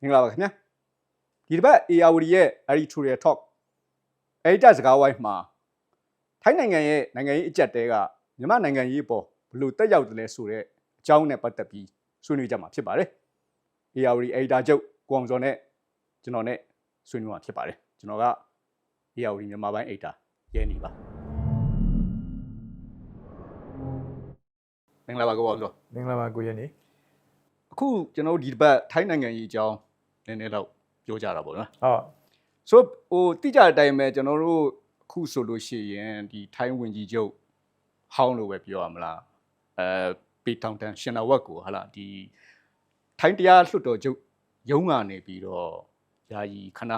မင်္ဂလာပါခင်ဗျာဒီတစ်ပတ် ARD ရဲ့ editorial talk editor စကားဝိုင်းမှာထိုင်းနိုင်ငံရဲ့နိုင်ငံရေးအကြက်တဲကမြန်မာနိုင်ငံရေးပေါ်ဘယ်လိုတက်ရောက်တယ်လဲဆိုတော့အကြောင်းနဲ့ပတ်သက်ပြီးဆွေးနွေးကြမှာဖြစ်ပါတယ် ARD editor ချုပ်ကိုအောင်စောနဲ့ကျွန်တော်နဲ့ဆွေးနွေးမှာဖြစ်ပါတယ်ကျွန်တော်က ARD မြန်မာပိုင်း editor ရဲနေပါမင်္ဂလာပါကိုအောင်စောမင်္ဂလာပါကိုရနေ အခုကျွန်တော်တို့ဒီတစ်ပတ်ထိုင်းနိုင်ငံရေးအကြောင်းနည်းနည်းတော့ပြောကြတာပေါ့နော်ဟုတ်ဆိုတော့ဟိုတိကျတဲ့အတိုင်းပဲကျွန်တော်တို့အခုဆိုလို့ရှိရင်ဒီထိုင်းဝင်ကြီးချုပ်ဟောင်းလို့ပဲပြောရမလားအဲပေတောင်တန်ရှင်နာဝက်ကိုဟာလာဒီထိုင်းတရားလွှတ်တော်ချုပ်ရုံးကနေပြီးတော့ယာယီခဏ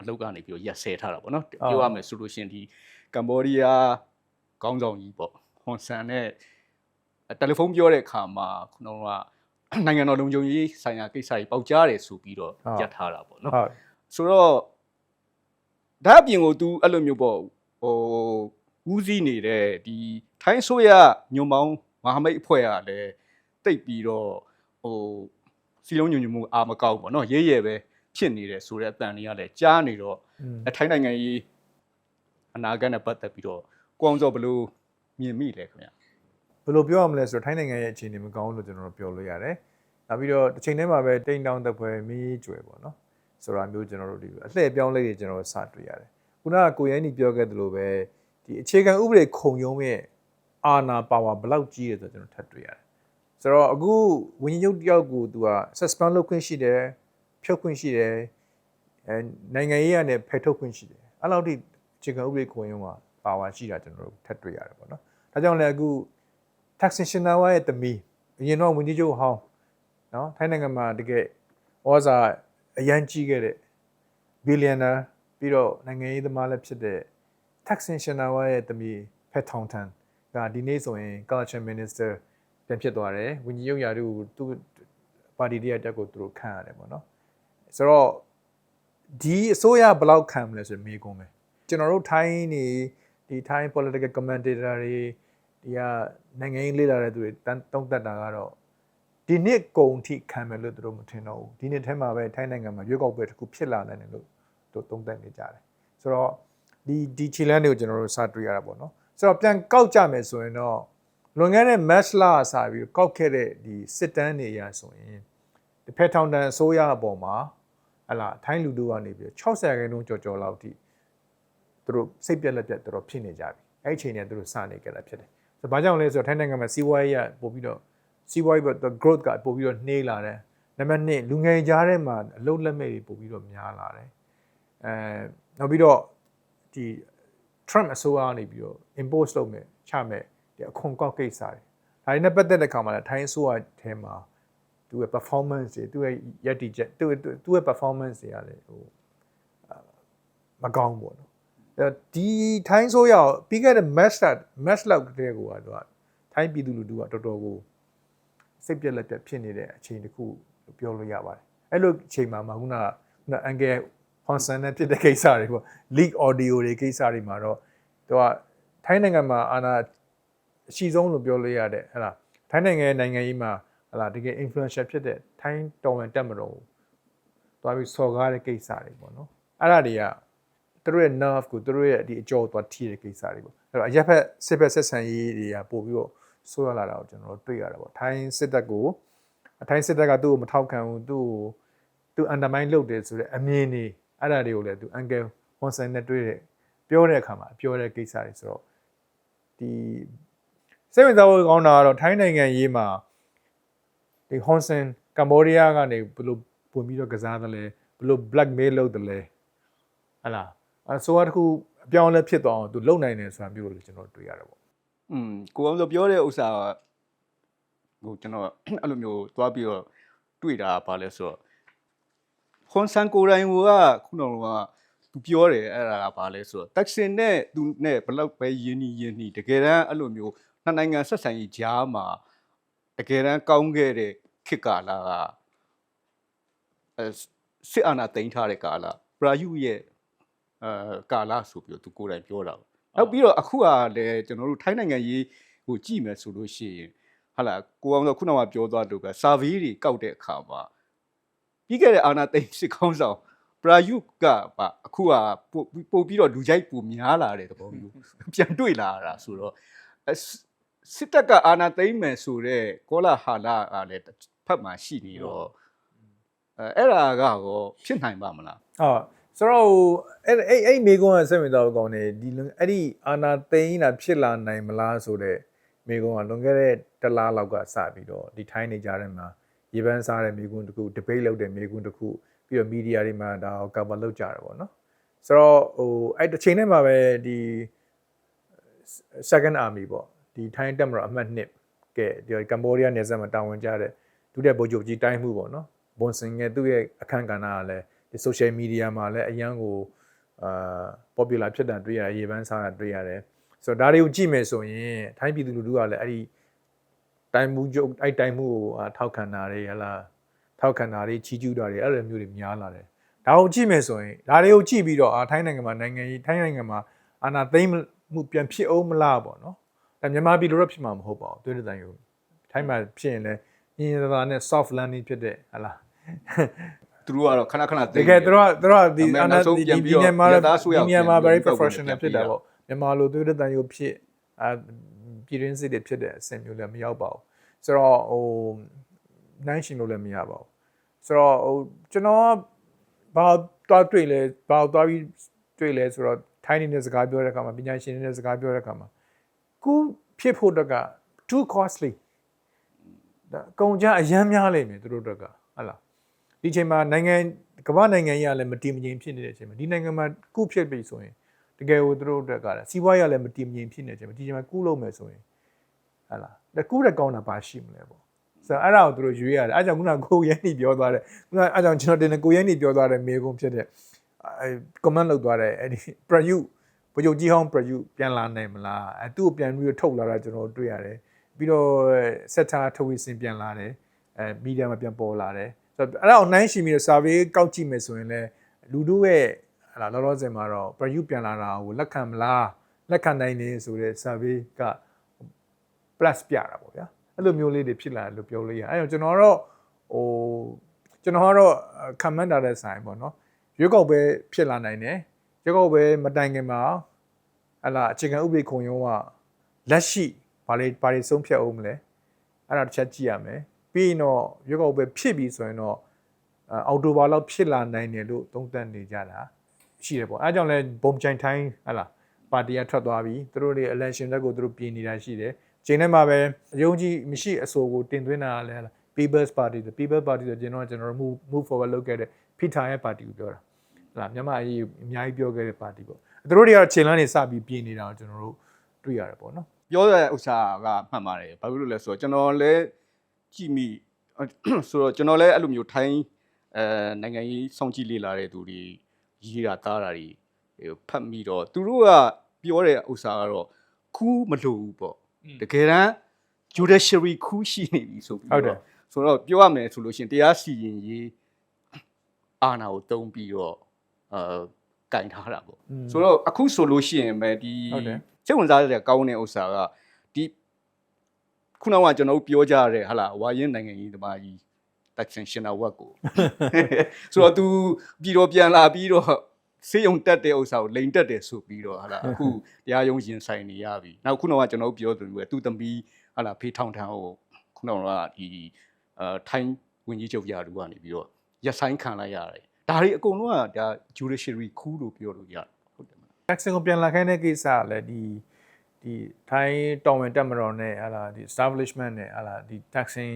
အလုပ်ကနေပြီးတော့ရက်ဆဲထားတာပေါ့နော်ပြောရမယ်ဆိုလို့ရှိရင်ဒီကမ္ဘောဒီးယားခေါင်းဆောင်ကြီးပေါ့ဟွန်ဆန်နဲ့တယ်လီဖုန်းပြောတဲ့အခါမှာခုနက နိုင်ငံတော်လုံခြုံရေးဆိုင်ရာကိစ္စကြီးပေါက်ကြားတယ်ဆိုပြီးတော့ရက်ထားတာပေါ့နော် ဟုတ် ဆိုတော့ဒါအပြင်ကို तू အဲ့လိုမျိုးပေါ့ဟိုဦးစီးနေတဲ့ဒီထိုင်းဆိုရညုံမောင်းမဟာမိတ်အဖွဲ့ကလည်းတိတ်ပြီးတော့ဟိုစီလုံးညုံညုံမှုအာမကောက်ပေါ့နော်ရဲရဲပဲဖြစ်နေတယ်ဆိုတဲ့အတန်တွေကလည်းကြားနေတော့ อืม အထိုင်းနိုင်ငံကြီးအနာဂတ်နဲ့ပတ်သက်ပြီးတော့ကိုအောင်စောဘယ်လို့မြင်မိလဲခင်ဗျ ဘယ်လိုပြောရမလဲဆိုတော့ထိုင်းနိုင်ငံရဲ့အခြေအနေမကောင်းလို့ကျွန်တော်တို့ပြောလို့ရတယ်နောက်ပြီးတော့တစ်ချိန်တည်းမှာပဲတိမ်တောင်သက်ပွဲမီးကျွယ်ပေါ့နော်ဆိုတာမျိုးကျွန်တော်တို့ဒီအလှည့်အပြောင်းလေးတွေကျွန်တော်တို့စတွေ့ရတယ်ခုနကကိုရိုင်းနီပြောခဲ့သလိုပဲဒီအခြေခံဥပဒေခုံရုံးရဲ့အာဏာပါဝါဘယ်လောက်ကြီးတယ်ဆိုတော့ကျွန်တော်ထပ်တွေ့ရတယ်ဆိုတော့အခုဝင်းကြီးချုပ်တယောက်ကိုသူက suspend လုပ်ခွင့်ရှိတယ်ဖြုတ်ခွင့်ရှိတယ်အဲနိုင်ငံရေးကနေဖယ်ထုတ်ခွင့်ရှိတယ်အဲ့လောက်ထိအခြေခံဥပဒေခုံရုံးကပါဝါရှိတာကျွန်တော်တို့ထပ်တွေ့ရတယ်ပေါ့နော်ဒါကြောင့်လည်းအခု taxation ဝါရဲ့တမီအရင်တော့ဝင်ကြီးချုပ်ဟောင်းနော်ထိုင်းနိုင်ငံမှာတကယ်ဩဇာအရန်ကြီးခဲ့တဲ့ billionaire ပြီးတော့နိုင်ငံရေးသမားလည်းဖြစ်တဲ့ taxation ဝါရဲ့တမီဖက်ထောင်ထန်ကဒီနေ့ဆိုရင် culture minister ပြန်ဖြစ်သွားတယ်ဝင်ကြီးချုပ်ရာထူးကိုသူပါတီတရတက်ကိုသူတို့ခန့်ရတယ်ပေါ့နော်ဆိုတော့ဒီအစိုးရဘယ်လောက်ခံမလဲဆိုရင်မေးခွန်းပဲကျွန်တော်တို့ထိုင်းနေဒီထိုင်း political commentator တွေ ဒီကနိုင်ငံရေးလေ့လာတဲ့သူတွေတန်းတုံးတက်တာကတော့ဒီနှစ်ကုံထိခံမယ်လို့သူတို့မထင်တော့ဘူးဒီနှစ်ထဲမှာပဲထိုင်းနိုင်ငံမှာရွေးကောက်ပွဲတစ်ခုဖြစ်လာနိုင်တယ်လို့သူတုံးတက်နေကြတယ်ဆိုတော့ဒီဒီခြေလမ်းတွေကိုကျွန်တော်တို့စတွေ့ရတာပေါ့နော်ဆိုတော့ပြန်ကောက်ကြမယ်ဆိုရင်တော့လွန်ခဲ့တဲ့ match လာစပြီးကောက်ခဲ့တဲ့ဒီစစ်တမ်းတွေအရဆိုရင်ဒီဖက်ထောင်တန်အစိုးရအပေါ်မှာဟလာထိုင်းလူတို့ကနေပြီး60ရာခိုင်နှုန်းကျော်ကျော်လောက်ထိသူတို့စိတ်ပြက်လက်ပြက်တော်တော်ဖြစ်နေကြပြီအဲ့ဒီအချိန်နဲ့သူတို့စနေကြတာဖြစ်တယ် ဆိုတော့ဘာကြောင့်လဲဆိုတော့ထိုင်းနိုင်ငံမှာစီးပွားရေးကပို့ပြီးတော့စီးပွားရေးဘက် growth ကပို့ပြီးတော့နှေးလာတယ်။နံပါတ်1လူငယ်ကြားထဲမှာအလုပ်လက်မဲ့တွေပို့ပြီးတော့များလာတယ်။အဲနောက်ပြီးတော့ဒီ Trump အစိုးရကနေပြီးတော့ impose လုပ်မယ်ချမယ်ဒီအခွန်ကောက်ကိစ္စတွေ။ဒါတွေနဲ့ပတ်သက်တဲ့အခါမှာလည်းထိုင်းအစိုးရထဲမှာသူရဲ့ performance တွေသူရဲ့ယက်တီချက်သူ့ရဲ့သူ့ရဲ့ performance တွေကလည်းဟိုအာမကောင်းဘူးပေါ့နော်အဲ ဒီထိုင်းဆိုရပြီးခဲ့တဲ့ match က match လောက်တည်းကိုကတော့ထိုင်းပြည်သူလူထုကတော်တော်ကိုစိတ်ပြက်လက်ပြက်ဖြစ်နေတဲ့အချိန်တစ်ခုလို့ပြောလို့ရပါတယ်အဲ့လိုအချိန်မှာမှခုနကခုနအန်ကယ်ဟွန်ဆန်နဲ့ဖြစ်တဲ့ကိစ္စတွေပေါ့ leak audio တွေကိစ္စတွေမှာတော့သူကထိုင်းနိုင်ငံမှာအာဏာအရှိဆုံးလို့ပြောလို့ရတဲ့ဟဲ့လားထိုင်းနိုင်ငံရဲ့နိုင်ငံရေးမှာဟဲ့လားတကယ် influential ဖြစ်တဲ့ထိုင်းတော်ဝင်တက်မတော်ကိုသွားပြီးစော်ကားတဲ့ကိစ္စတွေပေါ့နော်အဲ့ဒါတွေက သူတို့ရဲ့ nerve ကိုသူတို့ရဲ့ဒီအကြောသွားထိတဲ့ကိစ္စတွေပေါ့အဲ့တော့အရက်ဖက်စစ်ဖက်ဆက်ဆံရေးတွေကပို့ပြီးတော့ဆိုးရလာတာကိုကျွန်တော်တို့တွေ့ရတာပေါ့ထိုင်းစစ်တပ်ကိုအထိုင်းစစ်တပ်ကသူ့ကိုမထောက်ခံဘူးသူ့ကိုသူ undermine လုပ်တယ်ဆိုတဲ့အမြင်တွေအဲ့ဒါတွေကိုလည်းသူ uncle Honson နဲ့တွေ့တဲ့ပြောတဲ့အခါမှာပြောတဲ့ကိစ္စတွေဆိုတော့ဒီစိတ်ဝင်စားဖို့ကောင်းတာကတော့ထိုင်းနိုင်ငံရေးမှာဒီ Honson ကမ္ဘောဒီးယားကနေဘယ်လိုပုံပြီးတော့ကစားတယ်လဲဘယ်လို blackmail လုပ်တယ်လဲဟတ်လား အဲဆိုတော့တခုအပြောင်းအလဲဖြစ်သွားအောင်သူလုံနိုင်တယ်ဆိုတာမျိုးလို့ကျွန်တော်တွေ့ရတယ်ပေါ့อืมကိုအောင်စောပြောတဲ့ဥစ္စာကဟိုကျွန်တော်အဲ့လိုမျိုးသွားပြီးတော့တွေ့တာကဘာလဲဆိုတော့ခွန်ဆန်ကိုရိုင်းကခုနကသူပြောတယ်အဲ့ဒါကဘာလဲဆိုတော့တက်ဆင်နဲ့သူနဲ့ဘလောက်ပဲယင်းနီယင်းနီတကယ်တမ်းအဲ့လိုမျိုးနှစ်နိုင်ငံဆက်ဆံရေးကြားမှာတကယ်တမ်းကောင်းခဲ့တဲ့ခေတ်ကာလကအဲစစ်အာဏာသိမ်းထားတဲ့ကာလပရာယုရဲ့ အဲကာလဆိုပြီးတော့သူကိုယ်တိုင်ပြောတာပေါ့နောက်ပြီးတော့အခုကလည်းကျွန်တော်တို့ထိုင်းနိုင်ငံရေးဟိုကြည့်မယ်ဆိုလို့ရှိရင်ဟာလာကိုအောင်တော့ခုနကပြောသွားတော့က survey တွေကောက်တဲ့အခါမှာပြီးခဲ့တဲ့အာနာသိန်းစစ်ကောင်းဆောင်ပရာယုကပါအခုကပို့ပို့ပြီးတော့လူကြိုက်ပိုများလာတဲ့သဘောမျိုးပြန်တွေ့လာတာဆိုတော့အစစစ်တပ်ကအာနာသိန်းမယ်ဆိုတော့ကောလာဟာလာကလည်းတစ်ဖက်မှာရှိနေတော့အဲအဲ့ဒါကရောဖြစ်နိုင်ပါမလားဟုတ် ဆိုတော့ဟိုအဲ့အဲ့အဲ့မိကုန်းကစိတ်ဝင်စားဖို့ကောင်းတယ်ဒီလွန်အဲ့ဒီအာနာသိန်းတာဖြစ်လာနိုင်မလားဆိုတော့မိကုန်းကလွန်ခဲ့တဲ့တစ်လားလောက်ကစပြီးတော့ဒီထိုင်းနေကြတဲ့မှာရေပန်းစားတဲ့မိကုန်းတစ်ခု debate လုပ်တဲ့မိကုန်းတစ်ခုပြီးတော့ media တွေမှာဒါကို cover လုပ်ကြတယ်ပေါ့နော်ဆိုတော့ဟိုအဲ့တစ်ချိန်တည်းမှာပဲဒီ second army ပေါ့ဒီထိုင်းတပ်မတော်အမှတ်1ကဲဒီကမ္ဘောဒီးယားနယ်စပ်မှာတာဝန်ကျတဲ့ဒုတိယဗိုလ်ချုပ်ကြီးတိုင်းမှုပေါ့နော်ဘွန်စင်ရဲ့သူ့ရဲ့အခန့်ကဏ္ဍကလည်း ဒီ social media မှာလည်းအရန်ကိုအာ popular ဖြစ်တာတွေ့ရတယ်ရေပန်းစားတာတွေ့ရတယ်ဆိုတော့ဒါတွေကိုကြည့်မယ်ဆိုရင်ထိုင်းပြည်သူလူထုကလည်းအဲ့ဒီတိုင်းမှုချုပ်အဲ့တိုင်းမှုကိုအာထောက်ခံတာတွေဟလာထောက်ခံတာတွေချီးကျူးတာတွေအဲ့လိုမျိုးတွေများလာတယ်ဒါကိုကြည့်မယ်ဆိုရင်ဒါတွေကိုကြည့်ပြီးတော့အာထိုင်းနိုင်ငံမှာနိုင်ငံရေးထိုင်းနိုင်ငံမှာအာဏာသိမ်းမှုပြန်ဖြစ်အောင်မလားပေါ့နော်ဒါမြန်မာပြည်လိုတော့ဖြစ်မှာမဟုတ်ပါဘူးတွေ့တဲ့တိုင်ကိုထိုင်းမှာဖြစ်ရင်လည်းညင်သာသာနဲ့ soft landing ဖြစ်တဲ့ဟလာ သူတို့ကတော့ခဏခဏတသိမ်းကယ်သူတို့ကသူတို့ကဒီအမေအနောနာက်ဆုံးဒီပြန်ဒီပြီးတော့မြန်မာရသားဆိုရဒီမြန်မာပြန် very ပြီးတော့ professional ပြန်ပြီးဖြစ်တာတော့ပေါ့မြန်မာလိုသူတို့တန်ရုပ်ဖြစ်အာပြည်ရင်းစစ်တွေဖြစ်တဲ့အဆင့်မျိုးလည်းမရောက်ပါဘူးဆိုတော့ဟိုနိုင်ရှင်လို့လည်းမရပါဘူးဆိုတော့ဟိုကျွန်တော်ကဘာတွားတွေ့လဲဘာတွားပြီးတွေ့လဲဆိုတော့ထိုင်းနေတဲ့စကားပြောတဲ့အခါမှာပညာရှင်တွေနဲ့စကားပြောတဲ့အခါမှာကူဖြစ်ဖို့တက်က too costly ဒါအကုန်ကြအရမ်းများလိမ့်မယ်သူတို့တက်ကဟုတ်လား ဒီချိန်မှာနိုင်ငံကမ္ဘာနိုင်ငံကြီးကလည်းမတည်မငြိမ်ဖြစ်နေတဲ့အချိန်မှာဒီနိုင်ငံမှာကုဖြစ်ပြီဆိုရင်တကယ်ကိုသူတို့တက်ကလည်းစီးပွားရေးကလည်းမတည်မငြိမ်ဖြစ်နေတဲ့အချိန်မှာဒီချိန်မှာကုလို့မယ်ဆိုရင်ဟုတ်လားဒါကုတဲ့ကောင်းတာပါရှိမလဲပေါ့ဆိုတော့အဲ့ဒါကိုသူတို့ရွေးရတယ်အဲ့ကြောင့်ခုနကကိုရဲနေပြောသွားတယ်ခုနကအဲ့ကြောင့်ကျွန်တော်တင်တယ်ကိုရဲနေပြောသွားတယ်မေကုံဖြစ်တဲ့အဲ comment လုပ်သွားတယ်အဲ့ဒီ preview ဘုံကြီးဟောင်း preview ပြန်လာနိုင်မလားအဲသူ့ကိုပြန်ပြီးတော့ထုတ်လာတာကျွန်တော်တွေ့ရတယ်ပြီးတော့ setter ထုတ်ဝေစင်ပြန်လာတယ်အဲ media မှာပြန်ပေါ်လာတယ် ဆိုတော့အဲ့ဒါကိုနှိုင်းရှင်ပြီးတော့ survey ကောက်ကြည့်မယ်ဆိုရင်လည်းလူတို့ရဲ့ဟလာလောလောဆယ်မှာတော့ preview ပြန်လာတာကိုလက်ခံမလားလက်ခံနိုင်တယ်ဆိုတဲ့ survey က plus ပြတာပေါ့ဗျာအဲ့လိုမျိုးလေးတွေဖြစ်လာတယ်လို့ပြောလို့ရအဲ့တော့ကျွန်တော်တော့ဟိုကျွန်တော်ကတော့ခံမှန်းတာတဲ့ဆိုင်ပေါ့နော်ရွေးကောက်ပဲဖြစ်လာနိုင်တယ်ရွေးကောက်ပဲမတိုင်ခင်မှာဟလာအခြေခံဥပဒေခုံရုံးကလက်ရှိဘာလေးဘာလေးဆုံးဖြတ်အောင်မလဲအဲ့ဒါတစ်ချက်ကြည့်ရမယ် ပြီးရင်တော့ရွေးကောက်ပဲဖြစ်ပြီဆိုရင်တော့အော်တိုဘာလောက်ဖြစ်လာနိုင်တယ်လို့သုံးသပ်နေကြတာရှိတယ်ပေါ့အဲကြောင့်လဲဘုံချိုင်ထိုင်းဟလာပါတီကထွက်သွားပြီသူတို့တွေ election တက်ကိုသူတို့ပြင်နေတာရှိတယ်ချိန်ထဲမှာပဲအယုံကြည်မရှိအဆိုကိုတင်သွင်းတာလဲဟလာ People's Party ဆို People's Party ဆိုကျွန်တော်ကျွန်တော် move move forward လုပ်ခဲ့တဲ့ Peter ရဲ့ party ကိုပြောတာဟလာမြန်မာအရေးအများကြီးပြောခဲ့တဲ့ party ပေါ့သူတို့တွေကတော့ချိန်လန်းနေစပြီးပြင်နေတာကိုကျွန်တော်တို့တွေ့ရတယ်ပေါ့နော်ပြောတဲ့ဥစ္စာကမှန်ပါတယ်ဘာဖြစ်လို့လဲဆိုတော့ကျွန်တော်လည်း ကြည့်မိဆိုတော့ကျွန်တော်လည်းအဲ့လိုမျိုးထိုင်းအဲနိုင်ငံရေးစောင့်ကြည့်လေ့လာတဲ့သူတွေရေးတာတားတာတွေဖတ်မိတော့သူတို့ကပြောတဲ့ဥစ္စာကတော့ခူးမလို့ဘူးပေါ့တကယ်တမ်း judiciary ခူးရှိနေပြီဆိုပြီးဟုတ်တယ်တော့ဆိုတော့ပြောရမယ်ဆိုလို့ရှိရင်တရားစီရင်ရေးအာဏာကိုတုံးပြီးတော့အဲကင်ထားတာပေါ့อืมဆိုတော့အခုဆိုလို့ရှိရင်ပဲဒီဟုတ်တယ်စိတ်ဝင်စားတဲ့ကောင်းတဲ့ဥစ္စာကဒီ ခုနကကျွန်တော်တို့ပြောကြရတဲ့ဟာလာဝါရင်နိုင်ငံကြီးတမကြီး taxation ရှင်နာဝက်ကိုဆိုတော့ तू ပြည်တော်ပြန်လာပြီးတော့စေးုံတက်တဲ့ဥစ္စာကိုလိန်တက်တယ်ဆိုပြီးတော့ဟာလာအခုတရားရုံးရင်ဆိုင်နေရပြီနောက်ခုနကကျွန်တော်တို့ပြောသူပဲသူသမီးဟာလာဖေးထောင်ထမ်းကိုခုနကဒီအဲထိုင်းဝင်ကြီးချုပ်ရာလူကနေပြီးတော့ရက်ဆိုင်ခံလိုက်ရတယ်ဒါတွေအကုန်လုံးကဒါ judiciary coup လို့ပြောလို့ရတယ်ဟုတ်တယ်မလား Jackson ကိုပြန်လာခိုင်းတဲ့ကိစ္စကလည်းဒီ ဒီထိုင်းတော်ဝင်တက်မတော်နဲ့ဟာလာဒီ establishment နဲ့ဟာလာဒီ taxing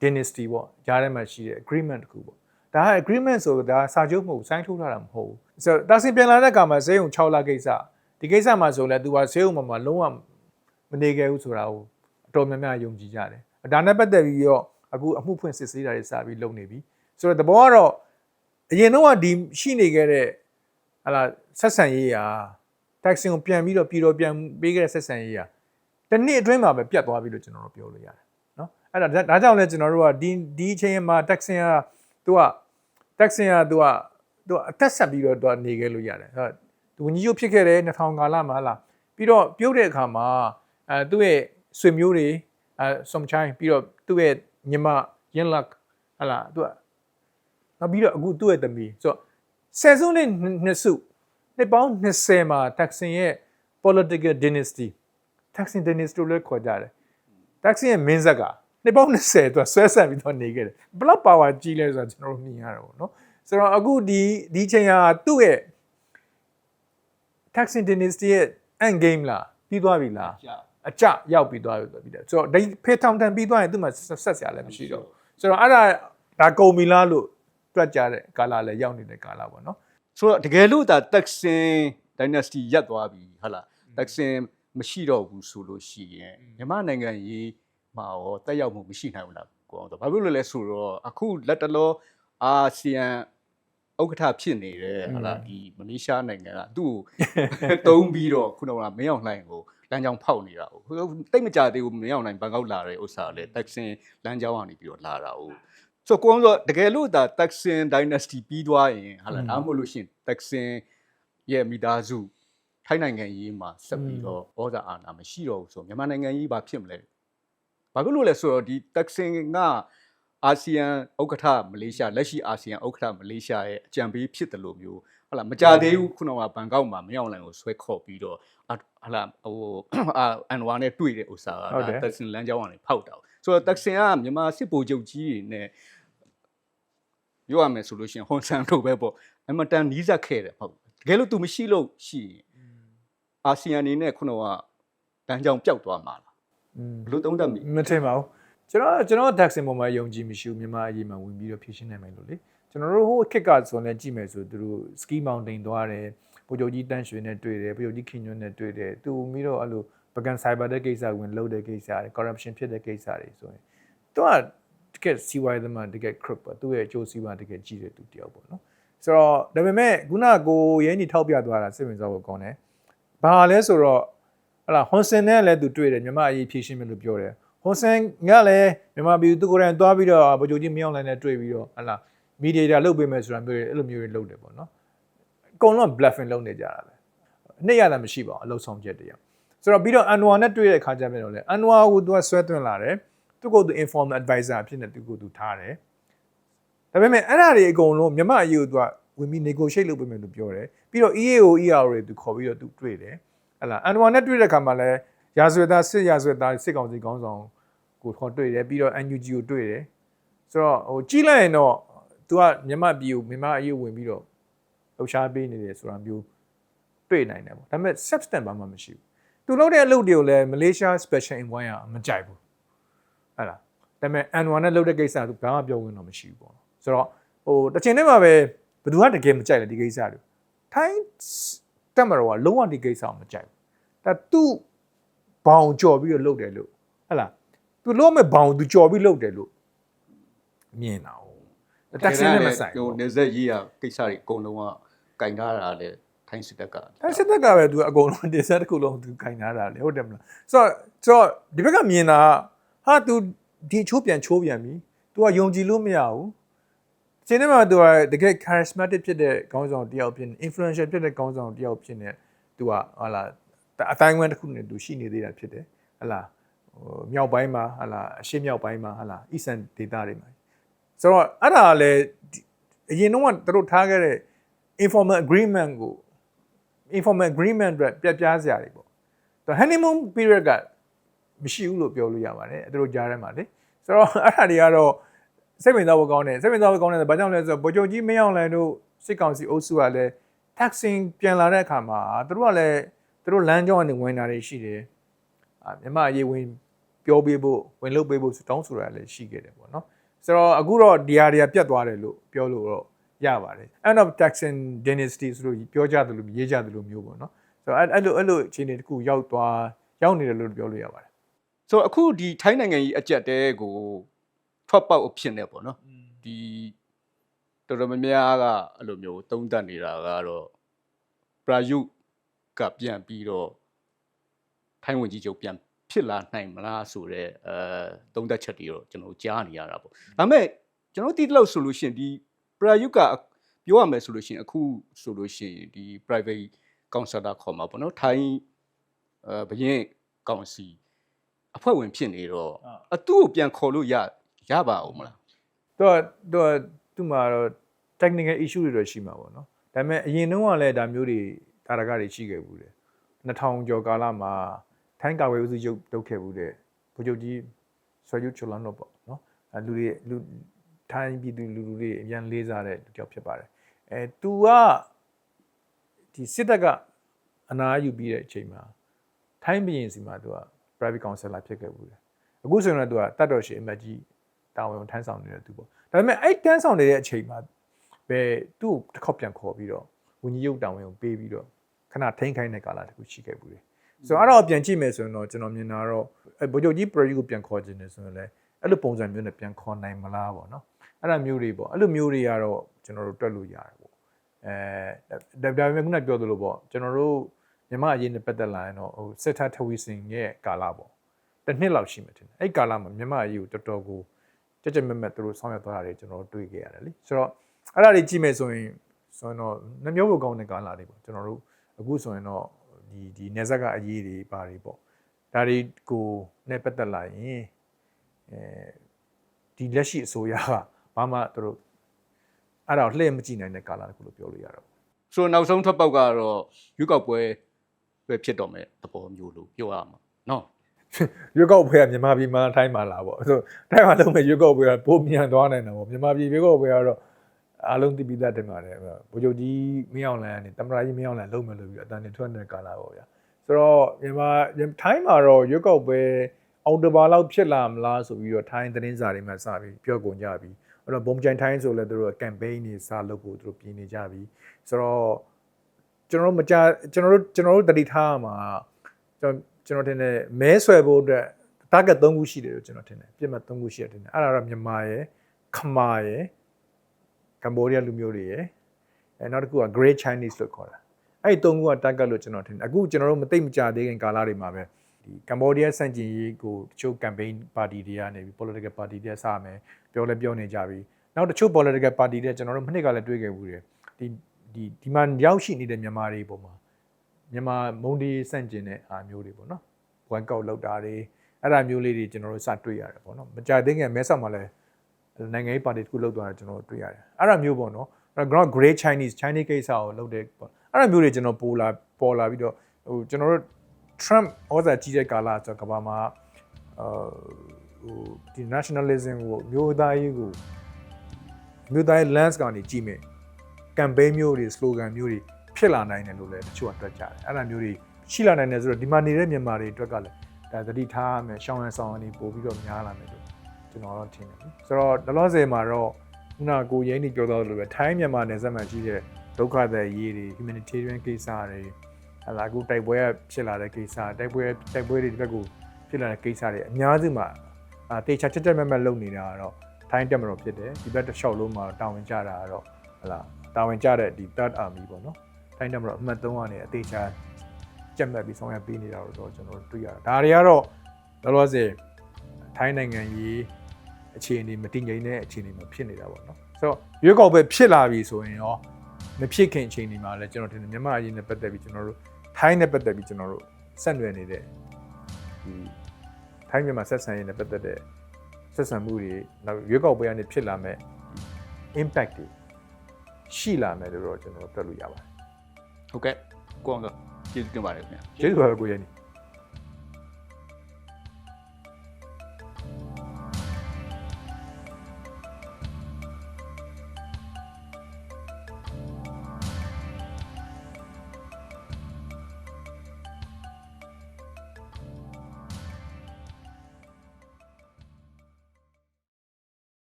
dynasty ပေါ့ကြားထဲမှာရှိတဲ့ agreement တခုပေါ့ဒါက agreement ဆိုတော့ဒါစာချုပ်မဟုတ်ဘူးစိုင်းထိုးထားတာမဟုတ်ဘူးဆိုတော့တာစင်ပြန်လာတဲ့အခါမှာဈေးုံ6လကိစ္စဒီကိစ္စမှာဆိုလဲ तू ကဈေးုံမှာမှာလုံးဝမနေခဲ့ဘူးဆိုတာကိုအတော်များများယုံကြည်ကြတယ်ဒါနဲ့ပတ်သက်ပြီးတော့အခုအမှုဖွင့်စစ်ဆေးတာတွေစပြီးလုပ်နေပြီဆိုတော့တဘောကတော့အရင်တော့ကဒီရှိနေခဲ့တဲ့ဟလာဆက်ဆံရေးရာ တက်ဆင်ကိုပြန်ပြီးတော့ပြည်တော်ပြန်ပေးခဲ့တဲ့ဆက်ဆံရေးရာတစ်နှစ်အတွင်းမှာပဲပြတ်သွားပြီလို့ကျွန်တော်တို့ပြောလို့ရတယ်เนาะအဲ့ဒါဒါကြောင့်လဲကျွန်တော်တို့ကဒီဒီအချိန်မှာတက်ဆင်ကသူကတက်ဆင်ကသူကသူကအသက်ဆက်ပြီးတော့သူကနေခဲ့လို့ရတယ်ဟုတ်သူဝင်ကြီးရုပ်ဖြစ်ခဲ့တဲ့2000ကာလမှာဟလာပြီးတော့ပြုတ်တဲ့အခါမှာအဲသူ့ရဲ့ဆွေမျိုးတွေအဲစုံချိုင်းပြီးတော့သူ့ရဲ့ညီမရင်းလက်ဟလာသူက နောက်ပြီးတော့အခုသူ့ရဲ့သမီးဆိုတော့ဆယ်စုနှစ်နှစ်စု နှစ်ပေါင်း20မှာ Taksin ရဲ့ political dynasty Taksin dynasty လို့လည်းခေါ်ကြတယ် Taksin ရဲ့မင်းဆက်ကနှစ်ပေါင်း20သူကဆွဲဆက်ပြီးတော့နေခဲ့တယ်ဘလောက် power ကြီးလဲဆိုတော့ကျွန်တော်တို့မြင်ရတာပေါ့နော်ဆိုတော့အခုဒီဒီချိန်ဟာသူ့ရဲ့ Taksin dynasty ရဲ့ end game လားပြီးသွားပြီလားကြာအကြရောက်ပြီးသွားပြီပြီးတယ်ဆိုတော့ဒီဖေထောင်တန်ပြီးသွားရင်သူ့မှာဆက်ဆက်စရာလည်းမရှိတော့ဘူးဆိုတော့အဲ့ဒါဒါကုန်ပြီလားလို့တွက်ကြတဲ့ကာလလည်းရောက်နေတဲ့ကာလပေါ့နော် ဆိုတော့တကယ်လို့ဒါ Texan Dynasty ရပ်သွားပြီဟုတ်လား Texan မရှိတော့ဘူးဆိုလို့ရှိရင်မြန်မာနိုင်ငံရေးမှာရောတက်ရောက်မှုမရှိနိုင်ဘူးလားကိုအောင်တော့ဘာဖြစ်လို့လဲဆိုတော့အခုလက်တလောအာဆီယံဥက္ကဋ္ဌဖြစ်နေတယ်ဟုတ်လားဒီမလေးရှားနိုင်ငံကသူ့ကိုတုံးပြီးတော့ခုနကမင်းအောင်လှိုင်ကိုလမ်းကြောင်းဖောက်နေတာဟုတ်တိတ်မကြသေးဘူးမင်းအောင်လှိုင်ဘန်ကောက်လာတဲ့ဥစ္စာလေ Texan လမ်းကြောင်းကနေပြီးတော့လာတာဟုတ် ဆိုတော့ကိုအောင်ဆိုတကယ်လို့ဒါ Texan Dynasty ပြီးသွားရင်ဟာလာဒါမှမဟုတ်လို့ရှိရင် Texan ရဲ့မိသားစုထိုင်းနိုင်ငံရေးမှာဆက်ပြီးတော့ဩဇာအာဏာမရှိတော့ဘူးဆိုတော့မြန်မာနိုင်ငံရေးဘာဖြစ်မလဲဘာဖြစ်လို့လဲဆိုတော့ဒီ Texan ကအာဆီယံဥက္ကဋ္ဌမလေးရှားလက်ရှိအာဆီယံဥက္ကဋ္ဌမလေးရှားရဲ့အကြံပေးဖြစ်တယ်လို့မျိုးဟာလာမကြသေးဘူးခုနကဘန်ကောက်မှာမရောက်နိုင်ကိုဆွဲခေါ်ပြီးတော့အာဟာလာဟိုအာအန်ဝါနဲ့တွေ့တဲ့ဥစ္စာကဟုတ်တယ်ဒါ Texan လမ်းကြောင်းကနေဖောက်တာကို ဆိုတော့ Texan ကမြန်မာစစ်ဗိုလ်ချုပ်ကြီးတွေနဲ့ ပြောရမယ်ဆိုလို့ရှိရင်ဟွန်ဆန်တို့ပဲပေါ့အမတန်နီးစပ်ခဲ့တယ်ဟုတ်တကယ်လို့ तू မရှိလို့ရှိရင်အာဆီယံအနေနဲ့ခုနကတန်းကြောင်ပျောက်သွားမှာလား อืม ဘယ်လို့သုံးသပ်မိ မထင်ပါဘူးကျွန်တော်ကျွန်တော် Taksin ပေါ်မှာယုံကြည်မရှိဘူးမြန်မာအရေးမှာဝင်ပြီးတော့ဖြည့်ရှင်းနိုင်မယ်လို့လေကျွန်တော်တို့ဟိုခက်ကဆိုလည်းကြည့်မယ်ဆိုသူတို့ ski mountain သွားတယ်ပူဂျိုကြီးတန်းရွှေနဲ့တွေ့တယ်ပူဂျိုကြီးခင်ညွန်းနဲ့တွေ့တယ်သူပြီးတော့အဲ့လို ပကံ cyber တဲ့ကိစ္စဝင်လုပ်တဲ့ကိစ္စတွေ corruption ဖြစ်တဲ့ကိစ္စတွေဆိုရင်သူကတကယ်စီဝိုင်းသမားတကယ် crook ပါသူ့ရဲ့အကျိုးစီးပွားတကယ်ကြီးတဲ့သူတယောက်ပေါ့နော်ဆိုတော့ဒါပေမဲ့ခုနကကိုရဲညီထောက်ပြသွားတာစိတ်ဝင်စားဖို့ကောင်းတယ်ဘာလဲဆိုတော့ဟလာဟွန်ဆန်နဲ့လည်းသူတွေ့တယ်မြန်မာအရေးဖြည့်ရှင်းမယ်လို့ပြောတယ်ဟွန်ဆန်ကလည်းမြန်မာပြည်သူကိုယ်တိုင်သွားပြီးတော့ဗိုလ်ချုပ်ကြီးမင်းအောင်လှိုင်နဲ့တွေ့ပြီးတော့ဟလာမီဒီယာလုပ်ပေးမယ်ဆိုတာမျိုးတွေအဲ့လိုမျိုးတွေလုပ်တယ်ပေါ့နော်အကုန်လုံး bluffing လုပ်နေကြတာပဲနှစ်ရတာမရှိပါဘူးအလုပ်ဆောင်ချက်တရား ဆိုတော့ပြီးတော့အန်နဝါနဲ့တွေ့တဲ့အခါကျပြန်တော့လေအန်နဝါကိုသူကဆွဲသွင်းလာတယ်သူကသူ informal advisor အဖြစ်နဲ့သူကသူထားတယ်ဒါပေမဲ့အဲ့ဒါတွေအကုန်လုံးမြမအရေးကိုသူကဝင်ပြီး negotiate လုပ်ပေးမယ်လို့ပြောတယ်ပြီးတော့ EAO ER တွေသူခေါ်ပြီးတော့သူတွေ့တယ်ဟလာအန်နဝါနဲ့တွေ့တဲ့အခါမှာလည်းရာဇဝတ်သားစစ်ရာဇဝတ်သားစစ်ကောင်စီကောင်းဆောင်ကိုခေါ်တွေ့တယ်ပြီးတော့ NUG ကိုတွေ့တယ်ဆိုတော့ဟိုကြီးလိုက်ရင်တော့သူကမြမပြည်ကိုမြမအရေးဝင်ပြီးတော့လှူရှားပေးနေတယ်ဆိုတာမျိုးတွေ့နိုင်တယ်ပေါ့ဒါပေမဲ့ substance ဘာမှမရှိဘူး သူလုပ်တဲ့အလုပ်တွေကိုလည်း Malaysia Special Envoy ကမကြိုက်ဘူးဟဲ့လားဒါပေမဲ့ N1 နဲ့လုပ်တဲ့ကိစ္စကသူဘာမှပြောဝင်တော့မရှိဘူးပေါ့နော်ဆိုတော့ဟိုတစ်ချိန်တည်းမှာပဲဘယ်သူကတကယ်မကြိုက်လဲဒီကိစ္စတွေထိုင်းတက်မတော်ကလုံးဝဒီကိစ္စကိုမကြိုက်ဘူးဒါသူ့ဘောင်ကြော်ပြီးတော့လုပ်တယ်လို့ဟဲ့လားသူလုံးမဲ့ဘောင်သူကြော်ပြီးလုပ်တယ်လို့မြင်တာဟုတ်တက်ဆင်းနဲ့မဆိုင်ဟိုဘူးနေဆက်ရေးရကိစ္စတွေအကုန်လုံးကကင်ထားတာလေ ထိုင်းစစ်တပ်က အဲစစ်တပ်ကပဲသူအကုန်လုံးတင်ဆက်တစ်ခုလုံးသူခိုင်ထားတာလေဟုတ်တယ်မလားဆိုတော့ဆိုတော့ဒီဘက်ကမြင်တာကဟာ तू ဒီချိုးပြန်ချိုးပြန်ပြီ तू ကယုံကြည်လို့မရဘူးရှင်းနေမှာ तू ကတကယ် charismatic ဖြစ်တဲ့ခေါင်းဆောင်တစ်ယောက်ဖြစ်နေ influential ဖြစ်တဲ့ခေါင်းဆောင်တစ်ယောက်ဖြစ်နေ तू ကဟာလာအတိုင်းဝမ်တစ်ခုနဲ့ तू ရှိနေသေးတာဖြစ်တယ်ဟလာဟိုမြောက်ပိုင်းမှာဟလာအရှေ့မြောက်ပိုင်းမှာဟလာ eastern data တွေမှာဆိုတော့အဲ့ဒါကလည်းအရင်တော့ကသူတို့ထားခဲ့တဲ့ informal agreement ကို informal agreement အတွက်ပြပြစရာတွေပေါ့။ဒါ honeymoon period ကမရှိဘူးလို့ပြောလို့ရပါတယ်။သူတို့ကြားထဲမှာလေ။ဆိုတော့အဲ့ဒါတွေကတော့စိတ်ဝင်စားဖို့ကောင်းတယ်။စိတ်ဝင်စားဖို့ကောင်းတယ်။ဘာကြောင့်လဲဆိုတော့ဗိုလ်ချုပ်ကြီးမင်းအောင်လှိုင်တို့စစ်ကောင်စီအုပ်စုကလည်း taxing ပြန်လာတဲ့အခါမှာသူတို့ကလည်းသူတို့လမ်းကြောင်းကနေဝင်တာတွေရှိတယ်။အာမြန်မာအရေးဝင်ပြောပေးဖို့ဝင်လုပ်ပေးဖို့တောင်းဆိုတာလည်းရှိခဲ့တယ်ပေါ့နော်။ဆိုတော့အခုတော့ဒီဟာတွေကပြတ်သွားတယ်လို့ပြောလို့တော့ ရပါတယ် end of Texan dynasty ဆိုလို့ပြောကြတယ်လို့ရေးကြတယ်လို့မျိုးပေါ့နော်ဆိုတော့အဲ့အဲ့လိုအဲ့လိုအခြေအနေတစ်ခုရောက်သွားရောက်နေတယ်လို့ပြောလို့ရပါတယ်ဆိုတော့အခုဒီထိုင်းနိုင်ငံကြီးအကြက်တဲကိုထွက်ပေါက်အဖြစ်နေပေါ့နော်ဒီတော်တော်များများကအဲ့လိုမျိုးသုံးသပ်နေတာကတော့ပရာယုကပြန်ပြီးတော့ထိုင်းဝင်ကြီးချုပ်ပြန်ဖြစ်လာနိုင်မလားဆိုတော့အဲသုံးသပ်ချက်တွေတော့ကျွန်တော်ကြားနေရတာပေါ့ဒါပေမဲ့ကျွန်တော်တိတိလောက်ဆိုလို့ရှိရင်ဒီ ပရာယုကပြောရမယ်ဆိုလို့ရှိရင်အခုဆိုလို့ရှိရင်ဒီ private counselor ခေါ်မှာပေါ့နော်ထိုင်းအဲဘရင်ကောင်စီအဖွဲ့ဝင်ဖြစ်နေတော့အာအတူကိုပြန်ခေါ်လို့ရရပါအောင်မလားတော့တော့သူ့မှာတော့ technical issue တွေတော့ရှိမှာပေါ့နော်ဒါပေမဲ့အရင်တုန်းကလည်းဒါမျိုးတွေတာရကတွေရှိခဲ့ဘူးတယ်2000ကျော်ကာလမှာထိုင်းကာဝေးဦးစီးချုပ်လုပ်ခဲ့ဘူးတဲ့ဗိုလ်ချုပ်ကြီးဆွေယူချူလန်တော့ပေါ့နော်အဲလူတွေလူ ထိုင်းပြည်သူလူထုတွေအများလေးစားတဲ့တယောက်ဖြစ်ပါတယ်အဲသူကဒီစစ်တပ်ကအနာယူပြီးတဲ့အချိန်မှာထိုင်းဘရင်စီမှာသူက private counselor ဖြစ်ခဲ့ဘူးလေအခုဆိုရင်တော့သူကတတ်တော်ရှင်အမတ်ကြီးတာဝန်ထမ်းဆောင်နေတဲ့သူပေါ့ဒါပေမဲ့အဲ့ထမ်းဆောင်နေတဲ့အချိန်မှာပဲသူ့ကိုတစ်ခေါက်ပြန်ခေါ်ပြီးတော့ဝန်ကြီးရုပ်တာဝန်ကိုပေးပြီးတော့ခဏထိန်းခိုင်းတဲ့ကာလတစ်ခုရှိခဲ့ဘူးလေဆိုတော့အဲ့တော့ပြန်ကြည့်မယ်ဆိုရင်တော့ကျွန်တော်မြင်တာတော့ဘိုးချုပ်ကြီး project ကိုပြန်ခေါ်ခြင်းနေဆိုရင်လည်း အဲ့လိုပုံစံမျိုးနဲ့ပြန်ခေါ်နိုင်မလားပေါ့နော်အဲ့ဒါမျိုးတွေပေါ့အဲ့လိုမျိုးတွေကတော့ကျွန်တော်တို့တွက်လို့ရတယ်ပေါ့အဲဒါဒါပေမဲ့ခုနပြောသလိုပေါ့ကျွန်တော်တို့မြန်မာအရေးနဲ့ပတ်သက်လာရင်တော့ဟိုစစ်ထထဝီစင်ရဲ့ကာလပေါ့တစ်နှစ်လောက်ရှိမှထင်တယ်အဲ့ကာလမှာမြန်မာအရေးကိုတော်တော်ကိုကြက်ကြက်မက်မက်သူတို့ဆောင်ရွက်သွားတာတွေကျွန်တော်တို့တွေ့ခဲ့ရတယ်လေဆိုတော့အဲ့ဒါတွေကြည့်မယ်ဆိုရင်ဆိုရင်တော့နှမျိုးကိုကောင်းတဲ့ကာလတွေပေါ့ကျွန်တော်တို့အခုဆိုရင်တော့ဒီဒီနေဆက်ကအရေးတွေပါတွေပေါ့ဒါတွေကိုနဲ့ပတ်သက်လာရင် အဲဒီလက်ရှိအစိုးရကဘာမှသူတို့အဲ့ဒါကိုလှည့်မကြည့်နိုင်တဲ့ကာလတစ်ခုလို့ပြောလို့ရတော့ဆိုတော့နောက်ဆုံးထွက်ပေါက်ကတော့ရွေးကောက်ပွဲပဲဖြစ်တော့မယ်သဘောမျိုးလို့ပြောရမှာနော်ရွေးကောက်ပွဲကမြန်မာပြည်မှာထိုင်းမှာလာပေါ့ဆိုထိုင်းမှာလုံးမဲ့ရွေးကောက်ပွဲကပိုမြန်သွားနိုင်တယ်ပေါ့မြန်မာပြည်ရွေးကောက်ပွဲကတော့အားလုံးသိပြီးသားတင်ပါတယ်ဗိုလ်ချုပ်ကြီးမင်းအောင်လှိုင်ကနေတမရကြီးမင်းအောင်လှိုင်လုံးမယ်လို့ပြီးအတန်နဲ့ထွက်နေတဲ့ကာလပေါ့ဗျာဆိုတော့မြန်မာထိုင်းမှာတော့ရွေးကောက်ပွဲ အော်တိုဘာလောက်ဖြစ်လာမလားဆိုပြီးတော့ထိုင်းသတင်းစာတွေမှာစပြီးပြောကုန်ကြပြီအဲ့တော့ဘုံကြိုင်ထိုင်းဆိုလည်းသူတို့ကမ်ပိန်းတွေစလုပ်ဖို့သူတို့ပြင်နေကြပြီဆိုတော့ကျွန်တော်တို့မကြကျွန်တော်တို့ကျွန်တော်တို့တတိထားမှာကျွန်တော်ကျွန်တော်ထင်တယ်မဲဆွယ်ဖို့အတွက် target 3ခုရှိတယ်လို့ကျွန်တော်ထင်တယ်ပြစ်မှတ်3ခုရှိတယ်ထင်တယ်အဲ့ဒါတော့မြန်မာရယ်ခမာရယ်ကမ္ဘောဒီးယားလူမျိုးတွေရယ်အဲနောက်တစ်ခုက Great Chinese လို့ခေါ်တာအဲ့ဒီ3ခုက target လို့ကျွန်တော်ထင်တယ်အခုကျွန်တော်တို့မသိမကြသေးခင်ကာလတွေမှာပဲ ဒီကမ္ဘောဒီးယားစန့်ကျင်ရေးကိုတချို့ campaign party တွေကနေပြီး political party တွေစမယ်ပြောလဲပြောနေကြပြီနောက်တချို့ political party တွေကျွန်တော်တို့မနှစ်ကလည်းတွေ့ခဲ့ဘူးတယ်ဒီဒီဒီမှာရောက်ရှိနေတဲ့မြန်မာတွေပုံမှာမြန်မာမုံဒီစန့်ကျင်တဲ့အားမျိုးတွေပေါ့နော် one cout လောက်တာတွေအဲ့ဒါမျိုးလေးတွေကျွန်တော်တို့စတွေ့ရတယ်ပေါ့နော်မကြသေးခင်မဲဆောက်မှာလည်းနိုင်ငံရေးပါတီတစ်ခုလောက်သွားတာကျွန်တော်တို့တွေ့ရတယ်အဲ့ဒါမျိုးပေါ့နော်အဲ့ ground great chinese chinese ကိစ္စကိုလုပ်တဲ့ပေါ့အဲ့ဒါမျိုးတွေကျွန်တော်ပိုလာပေါ်လာပြီးတော့ဟိုကျွန်တော်တို့ Trump ဩဇာကြီးတဲ့ကာလဆိုကဘာမှာအာဟိုဒီ nationalism ကိုမျိုးသားရေးကိုမျိုးသားရေး lens ကနေကြည့်မယ် campaign မျိုးတွေ slogan မျိုးတွေဖြစ်လာနိုင်တယ်လို့လည်းတချို့ကတွက်ကြတယ်အဲ့ဒါမျိုးတွေရှိလာနိုင်တယ်ဆိုတော့ဒီမှာနေတဲ့မြန်မာတွေအတွက်ကလည်းဒါသတိထားရမယ်ရှောင်းရန်ဆောင်ရန်တွေပို့ပြီးတော့များလာမယ်လို့ကျွန်တော်တော့ထင်တယ်ဆိုတော့ဒလောဆယ်မှာတော့ခုနကကိုရင်းနေပြောတော့လို့ပဲထိုင်းမြန်မာနယ်စပ်မှာရှိတဲ့ဒုက္ခသည်ရေးတွေ humanitarian ကိစ္စတွေ ဟလာအခုတိုက်ပွဲဖြစ်လာတဲ့ကိစ္စတိုက်ပွဲတိုက်ပွဲတွေဒီဘက်ကိုဖြစ်လာတဲ့ကိစ္စတွေအများစုမှာအာတေချာချက်ချက်မက်မက်လုပ်နေတာကတော့ထိုင်းတက်မတော်ဖြစ်တယ်ဒီဘက်တစ်လျှောက်လုံးမှာတာဝန်ကျတာကတော့ဟလာတာဝန်ကျတဲ့ဒီ third army ပေါ့နော်ထိုင်းတက်မတော်အမှတ်3ကနေအသေးချာကြက်မှတ်ပြီးဆောင်ရွက်ပေးနေတာတော့ကျွန်တော်တို့တွေ့ရတာဒါတွေကတော့လောလောဆယ်ထိုင်းနိုင်ငံရေးအခြေအနေမတည်ငြိမ်တဲ့အခြေအနေမှာဖြစ်နေတာပေါ့နော်ဆိုတော့ရွေးကောက်ပွဲဖြစ်လာပြီဆိုရင်ရောမဖြစ်ခင်အခြေအနေမှာလည်းကျွန်တော်ထင်တယ်မြန်မာအရေးနဲ့ပတ်သက်ပြီးကျွန်တော်တို့ ထိုင်းနဲ့ပတ်သက်ပြီးကျွန်တော်တို့ဆက်နွယ်နေတဲ့ဒီထိုင်းမြန်မာဆက်ဆံရေးနဲ့ပတ်သက်တဲ့ဆက်ဆံမှုတွေနောက်ရွေးကောက်ပွဲကနေဖြစ်လာမဲ့ impact တွေရှိလာမယ်လို့တော့ကျွန်တော်တို့တွက်လို့ရပါတယ်ဟုတ်ကဲ့ကိုအောင်တော့ကျေးဇူးတင်ပါတယ်ခင်ဗျာကျေးဇူးပါပဲကိုရည်နေ